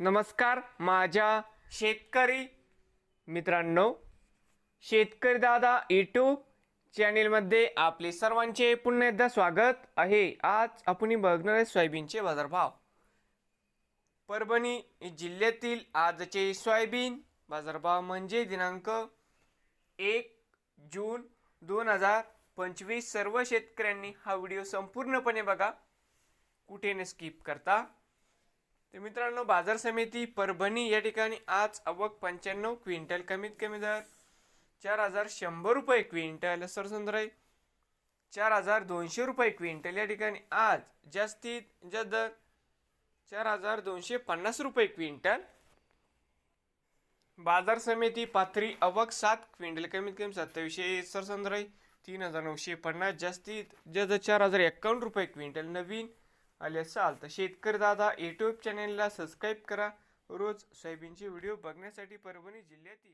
नमस्कार माझ्या शेतकरी मित्रांनो शेतकरी दादा यूट्यूब चॅनेलमध्ये आपले सर्वांचे पुन्हा एकदा स्वागत आहे. आज आपण बघणार आहे सोयाबीनचे बाजारभाव. परभणी जिल्ह्यातील आजचे सोयाबीन बाजारभाव म्हणजे दिनांक एक जून दोन हजार पंचवीस. सर्व शेतकऱ्यांनी हा व्हिडिओ संपूर्णपणे बघा. कुठे न स्किप करता. तर मित्रांनो बाजार समिती परभणी या ठिकाणी आज अवक पंच्याण्णव क्विंटल कमीत कमी दर चार हजार शंभर रुपये क्विंटल सरसंद्राई चार हजार दोनशे रुपये क्विंटल. या ठिकाणी आज जास्तीत जास्त दर चार हजार दोनशे पन्नास रुपये क्विंटल. बाजार समिती पाथरी अवक सात क्विंटल कमीत कमी सत्तावीसशे सरसंद्राई तीन हजार नऊशे पन्नास. जास्तीत जास्त चार हजार एक्कावन्न रुपये क्विंटल. नवीन आले असाल तर शेतकरी दादा यूट्यूब चॅनेलला सबस्क्राईब करा. रोज सोयाबीनचे व्हिडिओ बघण्यासाठी परभणी जिल्ह्यातील